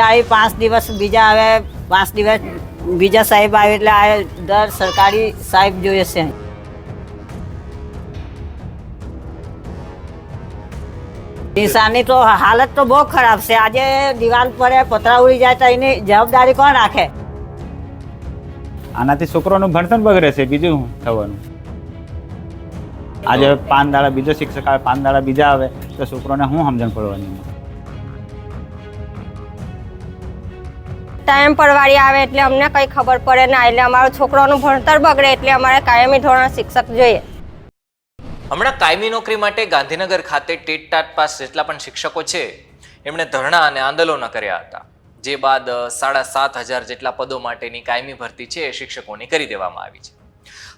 દાડી પાંચ દિવસ બીજા આવે, પાંચ દિવસ બીજા સાહેબ આવે એટલે આ દર સરકારી સાહેબ જોઈએ છે. નિશાની તો હાલત તો બહુ ખરાબ છે. આજે દિવાલ પડે પતરા ઉડી જાય તો એની જવાબદારી કોણ રાખે? આનાથી છોકરોનું ભણતર બગડે છે, બીજું થવાનું? આજે પાંચ દાડા બીજો શિક્ષક આવે પાંચ દાડા બીજા આવે, તો છોકરોને શું સમજણ પડવાની? એમાં? પર વાળી આવે એટલે અમને કંઈ ખબર પડે ના. એટલે અમારો છોકરાનું ભણતર બગડે એટલે અમારે કાયમી ધોરણ શિક્ષક જોઈએ. હમણાં કાયમી નોકરી માટે ગાંધીનગર ખાતે ટેટ ટાટ પાસ જેટલા પણ શિક્ષકો છે, એમણે ધરણા અને આંદોલનો કર્યા હતા. જે બાદ સાડા સાત હજાર જેટલા પદો માટેની કાયમી ભરતી છે એ શિક્ષકોની કરી દેવામાં આવી છે.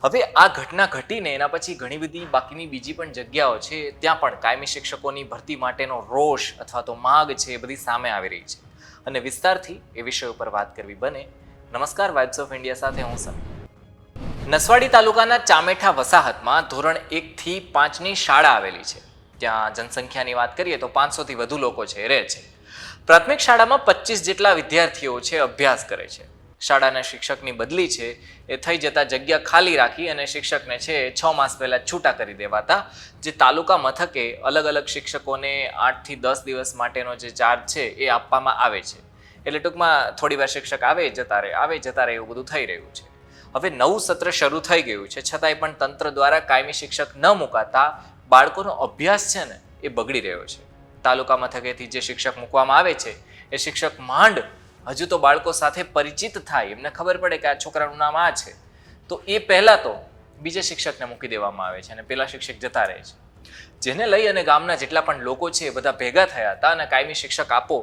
હવે આ ઘટના ઘટીને એના પછી ઘણી બધી બાકીની બીજી પણ જગ્યાઓ છે, ત્યાં પણ કાયમી શિક્ષકોની ભરતી માટેનો રોષ અથવા તો માગ છે એ બધી સામે આવી રહી છે. અને વિસ્તારથી એ વિષય ઉપર વાત કરવી બને. નમસ્કાર વાઇબ્સ ઓફ ઇન્ડિયા સાથે હું સર. નસવાડી તાલુકાના ચામેઠા વસાહતમાં ધોરણ એકથી પાંચની શાળા આવેલી છે. ત્યાં જનસંખ્યાની વાત કરીએ તો પાંચસોથી વધુ લોકો છે, રહે છે. પ્રાથમિક શાળામાં પચીસ જેટલા વિદ્યાર્થીઓ છે, અભ્યાસ કરે છે. શાળાના શિક્ષકની બદલી છે, એ થઈ જતા જગ્યા ખાલી રાખી અને શિક્ષકને છે છ માસ પહેલાં છૂટા કરી દેવાતા. જે તાલુકા મથકે અલગ અલગ શિક્ષકોને આઠથી દસ દિવસ માટેનો જે ચાર્જ છે એ આપવામાં આવે છે. એટલે ટૂંકમાં થોડી વાર શિક્ષક આવે જતા રહે, આવે જતા રહે એવું બધું થઈ રહ્યું છે. હવે નવું સત્ર શરૂ થઈ ગયું છે, છતાંય પણ તંત્ર દ્વારા કાયમી શિક્ષક ન મુકાતા બાળકોનો અભ્યાસ છે ને એ બગડી રહ્યો છે. તાલુકા મથકેથી જે શિક્ષક મૂકવામાં આવે છે, એ શિક્ષક માંડ હજુ તો બાળકો સાથે પરિચિત થાય. એમને ખબર પડે કે આ છોકરાનું નામ આ છે. તો એ પહેલાં તો બીજા શિક્ષકને મૂકી દેવામાં આવે છે અને પેલા શિક્ષક જતા રહે છે. જેને લઈ અને ગામના જેટલા પણ લોકો છે એ બધા ભેગા થયા હતા અને કાયમી શિક્ષક આપો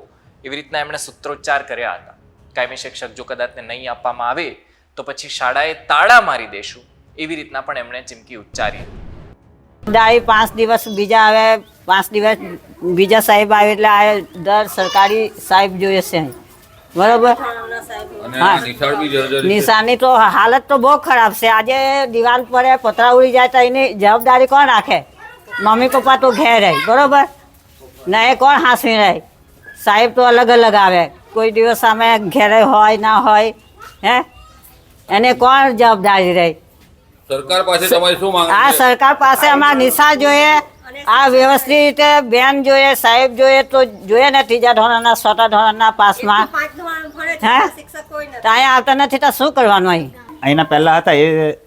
એવી રીતના એમણે સૂત્રોચ્ચાર કર્યા હતા. કાયમી શિક્ષક જો કદાચને નહીં આપવામાં આવે તો પછી શાળાએ તાળા મારી દેશું એવી રીતના પણ એમણે ચીમકી ઉચ્ચારી. દાડી પાંચ દિવસ બીજા આવે, પાંચ દિવસ બીજા સાહેબ આવે એટલે આ દર સરકારી સાહેબ જોઈએ છે. બરોબર. નિશાની તો હાલત તો બહુ ખરાબ છે. આજે દિવાલ પડે પતરા ઉડી જાય તો એની જવાબદારી કોણ રાખે? મમ્મી પપ્પા તો ઘેર રહે. બરોબર? ને એ કોણ હાંસવી રહે? સાહેબ તો અલગ અલગ આવે. કોઈ દિવસ અમે ઘેરે હોય ના હોય હે? એને કોણ જવાબદારી રહે? સરકાર પાસે તમારી શું માંગ આ સરકાર પાસે અમારા નિશા જોઈએ. આ વ્યવસ્થિત રીતે બેન જોઈએ સાહેબ જોઈએ તો જોઈએ ને ત્રીજા ધોરણના છઠ્ઠા ધોરણના પાસમાં. હે? તો અહીંયા આવતા નથી તો શું કરવાનું અહીં? અહીંના પહેલાં હતા એ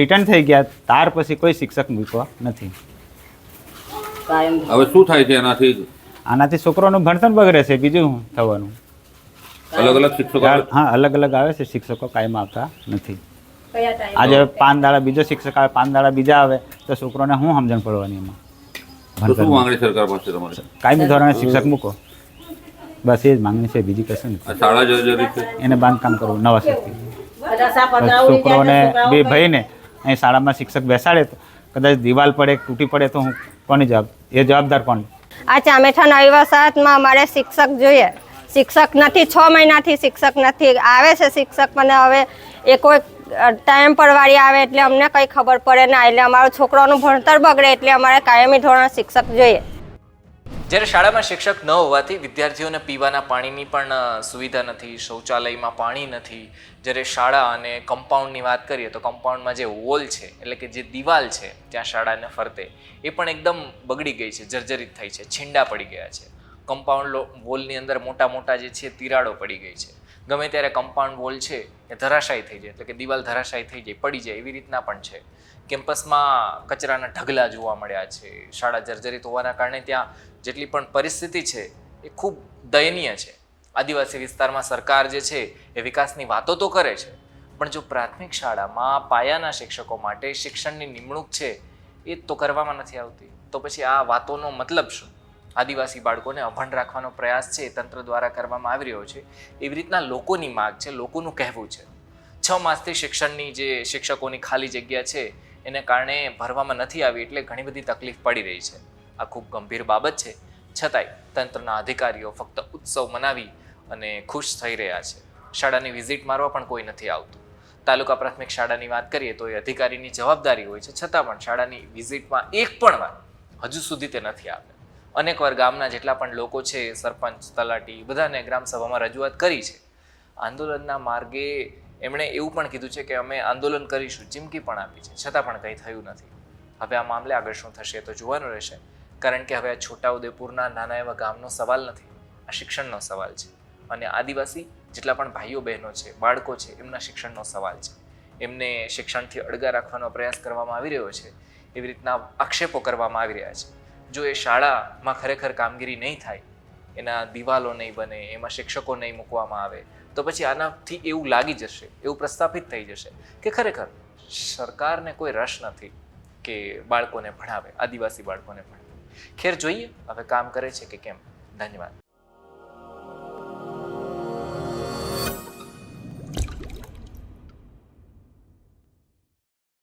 રિટર્ન થઈ ગયા ત્યાર પછી કોઈ શિક્ષક મૂકવા નથી. હવે શું થાય છે એનાથી? આનાથી છોકરોનું ભણતર બગડે છે બીજું થવાનું? અલગ અલગ શિક્ષકો હા અલગ અલગ આવે છે શિક્ષકો કાયમ આવતા નથી. આજે પાંચ દાડા બીજો શિક્ષક આવે પાંચ દાડા બીજા આવે તો છોકરોને શું સમજણ પડવાની એમાં? તો શું ભણતરમાં. માંગણી સરકાર પાસે તમારી? કાયમી ધોરણે શિક્ષક મૂકો. બસ એ જ માંગણી છે બીજી કશું નથી. એને બાંધકામ કરવું નવા સરથી છોકરોને બે ભાઈને અહીં શાળામાં શિક્ષક બેસાડે તો કદાચ દિવાલ પડે તૂટી પડે તો હું કોની જવાબ એ જવાબદાર કોણ? આ ચામેઠા નવી વસાહતમાં અમારે શિક્ષક જોઈએ. શિક્ષક નથી છ મહિનાથી શિક્ષક નથી. આવે છે શિક્ષક મને હવે એ કોઈ ટાઈમ પરવાળી આવે એટલે અમને કંઈ ખબર પડે ના. એટલે અમારો છોકરાનું ભણતર બગડે એટલે અમારે કાયમી ધોરણ શિક્ષક જોઈએ. જ્યારે શાળામાં શિક્ષક ન હોવાથી વિદ્યાર્થીઓને પીવાના પાણીની પણ સુવિધા નથી, શૌચાલયમાં પાણી નથી. જ્યારે શાળા અને કમ્પાઉન્ડની વાત કરીએ તો કમ્પાઉન્ડમાં જે વોલ છે, એટલે કે જે દિવાલ છે, ત્યાં શાળાને ફરતે, એ પણ એકદમ બગડી ગઈ છે, જર્જરિત થઈ છે, છીંડા પડી ગયા છે. કમ્પાઉન્ડ વોલની અંદર મોટા મોટા જે છે તિરાડો પડી ગઈ છે. ગમે ત્યારે કમ્પાઉન્ડ વોલ છે એ ધરાશાયી થઈ જાય, એટલે કે દિવાલ ધરાશાયી થઈ જાય, પડી જાય, એવી રીતના પણ છે. કેમ્પસમાં કચરાના ઢગલા જોવા મળ્યા છે, શાળા જર્જરિત હોવાના કારણે ત્યાં જેટલી પણ પરિસ્થિતિ છે એ ખૂબ દયનીય છે. આદિવાસી વિસ્તારમાં સરકાર જે છે એ વિકાસની વાતો તો કરે છે, પણ જો પ્રાથમિક શાળામાં પાયાના શિક્ષકો માટે શિક્ષણની નિમણૂક છે એ તો કરવામાં નથી આવતી, તો પછી આ વાતોનો મતલબ શું? આદિવાસી બાળકોને અભણ રાખવાનો પ્રયાસ છે તંત્ર દ્વારા કરવામાં આવી રહ્યો છે. એવી રીતના લોકોની માગ છે, લોકોનું કહેવું છે. છ માસથી શિક્ષણની જે શિક્ષકોની ખાલી જગ્યા છે, એને કારણે ભરવામાં નથી આવી એટલે ઘણી બધી તકલીફ પડી રહી છે. આ ખૂબ ગંભીર બાબત છે. છતાંય તંત્રના અધિકારીઓ ફક્ત ઉત્સવ મનાવી અને ખુશ થઈ રહ્યા છે. શાળાની વિઝિટ મારવા પણ કોઈ નથી આવતું. તાલુકા પ્રાથમિક શાળાની વાત કરીએ તો એ અધિકારીની જવાબદારી હોય છે. છતાં પણ શાળાની વિઝિટમાં એક પણ વાર હજુ સુધી તે નથી આવ્યા. અનેકવાર ગામના જેટલા પણ લોકો છે, સરપંચ, તલાટી, બધાને ગ્રામસભામાં રજૂઆત કરી છે. આંદોલનના માર્ગે એમણે એવું પણ કીધું છે કે અમે આંદોલન કરીશું, ચીમકી પણ આપી છે. છતાં પણ કંઈ થયું નથી. હવે આ મામલે આગળ શું થશે તો જોવાનું રહેશે. કારણ કે હવે આ છોટાઉદેપુરના નાના એવા ગામનો સવાલ નથી, આ શિક્ષણનો સવાલ છે. અને આદિવાસી જેટલા પણ ભાઈઓ બહેનો છે, બાળકો છે, એમના શિક્ષણનો સવાલ છે. એમને શિક્ષણથી અડગા રાખવાનો પ્રયાસ કરવામાં આવી રહ્યો છે, એવી રીતના આક્ષેપો કરવામાં આવી રહ્યા છે. જો એ શાળામાં ખરેખર કામગીરી નહીં થાય, એના દિવાલો નહીં બને, એમાં શિક્ષકો નહીં મૂકવામાં આવે, તો પછી આનાથી એવું લાગી જશે, એવું પ્રસ્થાપિત થઈ જશે કે ખરેખર સરકારને કોઈ રસ નથી કે બાળકોને ભણાવે, આદિવાસી બાળકોને ભણાવે. ખેર જોઈએ, હવે કામ કરે છે કે કેમ? ધન્યવાદ.